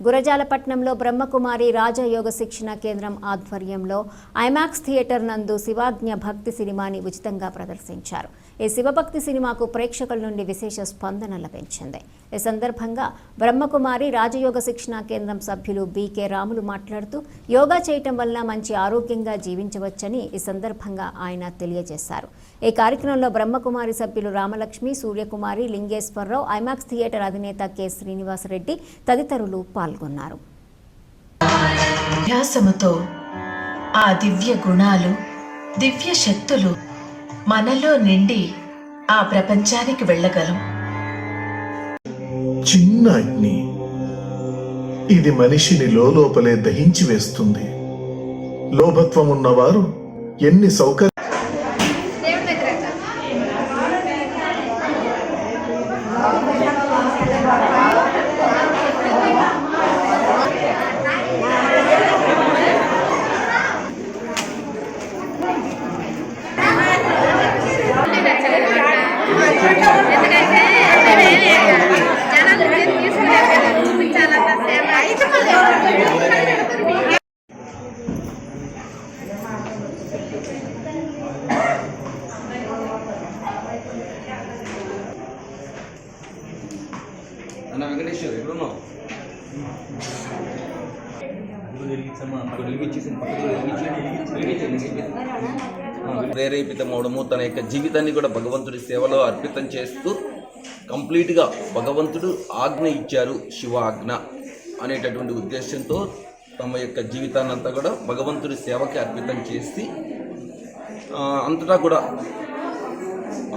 గురజాలపట్నంలో బ్రహ్మకుమారి రాజయోగ శిక్షణ కేంద్రం ఆధ్వర్యంలో ఐమాక్స్ థియేటర్ నందు శివాజ్ఞ భక్తి సినిమాని ఉచితంగా ప్రదర్శించారు. ఈ శివభక్తి సినిమాకు ప్రేక్షకుల నుండి విశేష స్పందన లభించింది. ఈ సందర్భంగా బ్రహ్మకుమారి రాజయోగ శిక్షణ కేంద్రం సభ్యులు బీకే రాములు మాట్లాడుతూ యోగా చేయటం వల్ల మంచి ఆరోగ్యంగా జీవించవచ్చని ఈ సందర్భంగా ఆయన తెలియజేశారు. ఈ కార్యక్రమంలో బ్రహ్మకుమారి సభ్యులు రామలక్ష్మి సూర్యకుమారి లింగేశ్వరరావు ఐమాక్స్ థియేటర్ అధినేత కె. శ్రీనివాసరెడ్డి తదితరులు పాల్గొన్నారు. అభ్యాసముతో ఆ దివ్య గుణాలు దివ్య శక్తులు మనలో నిండి ఆ ప్రపంచానికి వెళ్ళగలం. చిన్న అగ్ని ఇది మనిషిని లోపలే దహించి వేస్తుంది. లోభత్వం ఉన్నవారు ఎన్ని సౌకర్య అన్న వెంకటేశ్వర్ ఎక్కడున్నావు? ప్రేరేపితమవడము తన యొక్క జీవితాన్ని కూడా భగవంతుడి సేవలో అర్పితం చేస్తూ కంప్లీట్గా భగవంతుడు ఆజ్ఞ ఇచ్చారు శివ ఆజ్ఞ అనేటటువంటి ఉద్దేశంతో తమ యొక్క జీవితాన్నంతా కూడా భగవంతుడి సేవకి అర్పితం చేసి అంతటా కూడా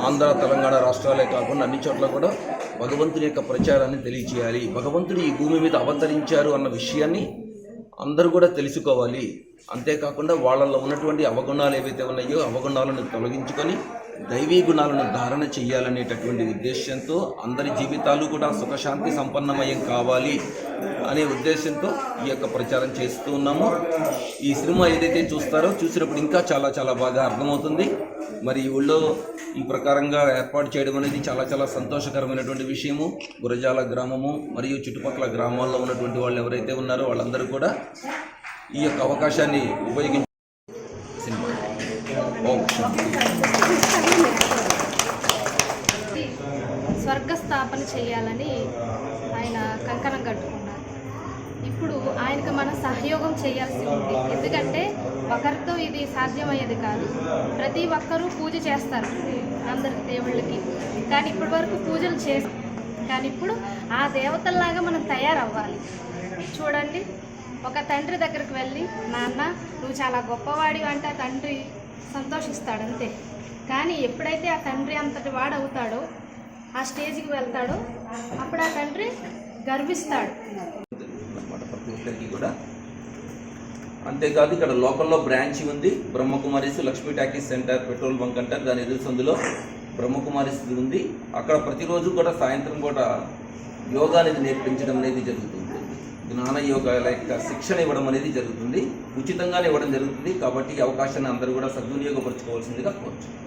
ఆంధ్ర తెలంగాణ రాష్ట్రాలే కాకుండా అన్ని చోట్ల కూడా భగవంతుని యొక్క ప్రచారాన్ని తెలియచేయాలి. భగవంతుడు ఈ భూమి మీద అవతరించారు అన్న విషయాన్ని అందరూ కూడా తెలుసుకోవాలి. అంతేకాకుండా వాళ్ళల్లో ఉన్నటువంటి అవగుణాలు ఏవైతే ఉన్నాయో అవగుణాలను తొలగించుకొని దైవీ గుణాలను ధారణ చేయాలనేటటువంటి ఉద్దేశంతో అందరి జీవితాలు కూడా సుఖశాంతి సంపన్నమయం కావాలి అనే ఉద్దేశంతో ఈ యొక్క ప్రచారం చేస్తూ ఉన్నాము. ఈ సినిమా ఏదైతే చూస్తారో చూసినప్పుడు ఇంకా చాలా చాలా బాగా అర్థమవుతుంది. మరి ఊళ్ళో ఈ ప్రకారంగా ఏర్పాటు చేయడం అనేది చాలా చాలా సంతోషకరమైనటువంటి విషయము. గురజాల గ్రామము మరియు చుట్టుపక్కల గ్రామాల్లో ఉన్నటువంటి వాళ్ళు ఎవరైతే ఉన్నారో వాళ్ళందరూ కూడా ఈ యొక్క అవకాశాన్ని ఉపయోగించి సినిమా. ఓం. స్వర్గస్థాపన చేయాలని ఆయన కంకణం కట్టుకున్నారు. ఇప్పుడు ఆయనకు మనం సహయోగం చేయాల్సి ఉంది. ఎందుకంటే ఒకరితో ఇది సాధ్యమయ్యేది కాదు. ప్రతి ఒక్కరూ పూజ చేస్తారు అందరి దేవుళ్ళకి. కానీ ఇప్పటి వరకు పూజలు చేసి కానీ ఇప్పుడు ఆ దేవతల్లాగా మనం తయారవ్వాలి. చూడండి ఒక తండ్రి దగ్గరికి వెళ్ళి నాన్న నువ్వు చాలా గొప్పవాడి అంటే ఆ తండ్రి సంతోషిస్తాడు అంతే. కానీ ఎప్పుడైతే ఆ తండ్రి అంతటి వాడు అవుతాడో ఆ స్టేజ్కి వెళ్తాడో అప్పుడు ఆ తండ్రి గర్విస్తాడు. అన్నమాట కూడా. అంతేకాదు ఇక్కడ లోకల్లో బ్రాంచ్ ఉంది. Brahmakumaris Lakshmi talkies centre petrol bunk అంటారు. దాని ఎదురు సందులో బ్రహ్మకుమారిస్ ఉంది. అక్కడ ప్రతిరోజు కూడా సాయంత్రం పూట యోగా అనేది నేర్పించడం అనేది జరుగుతుంది. జ్ఞాన యోగ యొక్క శిక్షణ ఇవ్వడం అనేది జరుగుతుంది. ఉచితంగానే ఇవ్వడం జరుగుతుంది. కాబట్టి ఈ అవకాశాన్ని అందరూ కూడా సద్వినియోగపరచుకోవాల్సిందిగా కోరుచున్నాను.